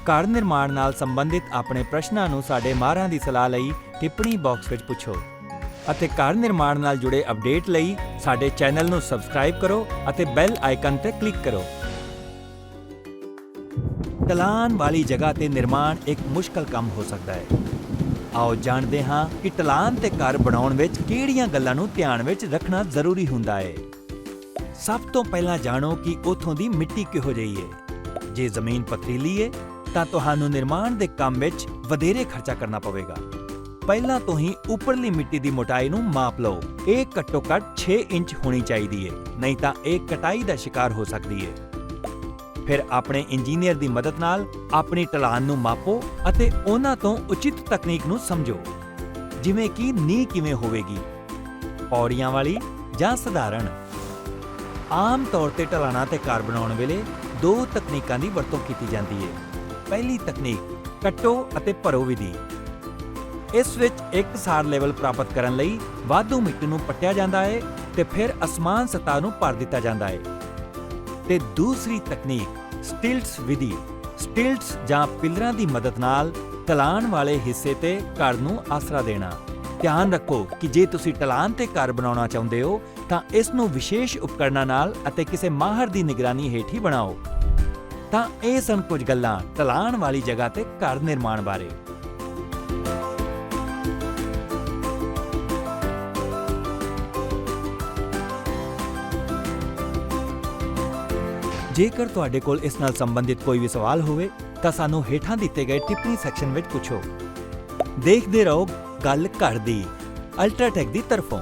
ਘਰ ਨਿਰਮਾਣ ਨਾਲ ਸੰਬੰਧਿਤ ਆਪਣੇ ਪ੍ਰਸ਼ਨਾਂ ਨੂੰ ਸਾਡੇ ਮਾਹਰਾਂ ਦੀ ਸਲਾਹ ਲਈ ਟਿੱਪਣੀ ਬਾਕਸ ਵਿੱਚ ਪੁੱਛੋ। ਅਤੇ ਘਰ ਨਿਰਮਾਣ ਨਾਲ ਜੁੜੇ ਅਪਡੇਟ ਲਈ ਸਾਡੇ ਚੈਨਲ ਨੂੰ ਸਬਸਕ੍ਰਾਈਬ ਕਰੋ ਅਤੇ ਬੈਲ ਆਈਕਨ ਤੇ ਕਲਿੱਕ ਕਰੋ। ਢਲਾਨ ਵਾਲੀ ਜਗ੍ਹਾ ਤੇ ਨਿਰਮਾਣ ਇੱਕ ਮੁਸ਼ਕਲ ਕੰਮ ਹੋ ਸਕਦਾ ਹੈ। ਆਓ ਜਾਣਦੇ ਹਾਂ ਕਿ ਢਲਾਨ ਤੇ ਘਰ ਬਣਾਉਣ ਵਿੱਚ ਕਿਹੜੀਆਂ ਗੱਲਾਂ ਨੂੰ ਧਿਆਨ ਵਿੱਚ ਰੱਖਣਾ ਜ਼ਰੂਰੀ ਹੁੰਦਾ ਹੈ। ਸਭ ਤੋਂ ਪਹਿਲਾਂ ਜਾਣੋ ਕਿ ਉਥੋਂ ਦੀ ਮਿੱਟੀ ਕਿਹੋ ਜਿਹੀ ਹੈ। ਜੇ ਜ਼ਮੀਨ ਪਥਰੀਲੀ ਹੈ ਤਾਂ ਤੁਹਾਨੂੰ ਨਿਰਮਾਣ ਦੇ ਕੰਮ ਵਿੱਚ ਵਧੇਰੇ ਖਰਚਾ ਕਰਨਾ ਪਵੇਗਾ। ਪਹਿਲਾਂ ਤੋਂ ਹੀ ਉੱਪਰਲੀ ਮਿੱਟੀ ਦੀ ਮੋਟਾਈ ਨੂੰ ਮਾਪ ਲਓ। ਇਹ ਘੱਟੋ ਘੱਟ 6 ਇੰਚ ਹੋਣੀ ਚਾਹੀਦੀ ਹੈ ਨਹੀਂ ਤਾਂ ਇਹ ਕਟਾਈ ਦਾ ਸ਼ਿਕਾਰ ਹੋ ਸਕਦੀ ਹੈ ਫਿਰ ਆਪਣੇ ਇੰਜੀਨੀਅਰ ਦੀ ਮਦਦ ਨਾਲ ਆਪਣੀ ਢਲਾਨ ਨੂੰ ਮਾਪੋ ਅਤੇ ਉਹਨਾਂ ਤੋਂ ਉਚਿਤ ਤਕਨੀਕ ਨੂੰ ਸਮਝੋ। ਜਿਵੇਂ ਕਿ ਨੀਂਹ ਕਿਵੇਂ ਹੋਵੇਗੀ? ਪੌੜੀਆਂ ਵਾਲੀ ਜਾਂ ਸਧਾਰਨ? ਆਮ ਤੌਰ ਤੇ ਢਲਾਣਾ ਤੇ ਘਰ ਬਣਾਉਣ ਵੇਲੇ ਦੋ ਤਕਨੀਕਾਂ ਦੀ ਵਰਤੋਂ ਕੀਤੀ ਜਾਂਦੀ ਹੈ ਪਹਿਲੀ ਤਕਨੀਕ ਕੱਟੋ ਅਤੇ ਭਰੋ ਵਿਧੀ। ਇਸ ਵਿੱਚ ਇੱਕ ਸਾਰ ਲੈਵਲ ਪ੍ਰਾਪਤ ਕਰਨ ਲਈ ਵਾਧੂ ਮਿੱਟੀ ਨੂੰ ਪੱਟਿਆ ਜਾਂਦਾ ਹੈ ਤੇ ਫਿਰ ਅਸਮਾਨ ਸਤਹ ਨੂੰ ਭਰ ਦਿੱਤਾ ਜਾਂਦਾ ਹੈ ਤੇ ਦੂਸਰੀ ਤਕਨੀਕ ਸਟਿਲਟਸ ਵਿਧੀ, ਸਟਿਲਟਸ ਜਾਂ ਪਿਲਰਾਂ ਦੀ ਮਦਦ ਨਾਲ ਢਲਾਣ ਵਾਲੇ ਹਿੱਸੇ ਤੇ ਘਰ ਨੂੰ ਆਸਰਾ ਦੇਣਾ। ਧਿਆਨ ਰੱਖੋ ਕਿ ਜੇ ਤੁਸੀਂ ਟਲਾਨ ਤੇ ਘਰ ਬਣਾਉਣਾ ਚਾਹੁੰਦੇ ਹੋ ਤਾਂ ਇਸ ਨੂੰ ਵਿਸ਼ੇਸ਼ ਉਪਕਰਨਾਂ ਨਾਲ ਅਤੇ ਕਿਸੇ ਮਾਹਰ ਦੀ ਨਿਗਰਾਨੀ ਹੇਠ ਹੀ ਬਣਾਓ। ਤਾਂ ਇਹ ਸਨ ਕੁਝ ਗੱਲਾਂ ਢਲਾਣ ਵਾਲੀ ਜਗ੍ਹਾ ਤੇ ਘਰ ਨਿਰਮਾਣ ਬਾਰੇ। ਜੇਕਰ ਤੁਹਾਡੇ ਕੋਲ ਇਸ ਨਾਲ ਸੰਬੰਧਿਤ ਕੋਈ ਵੀ ਸਵਾਲ ਹੋਵੇ, ਤਾਂ ਸਾਨੂੰ ਹੇਠਾਂ ਦਿੱਤੇ ਗਏ ਟਿੱਪਣੀ ਸੈਕਸ਼ਨ ਵਿੱਚ ਪੁੱਛੋ। ਦੇਖਦੇ ਰਹੋ ਗੱਲ ਘਰ ਦੀ, ਅਲਟਰਾਟੈਕ ਦੀ ਤਰਫੋਂ।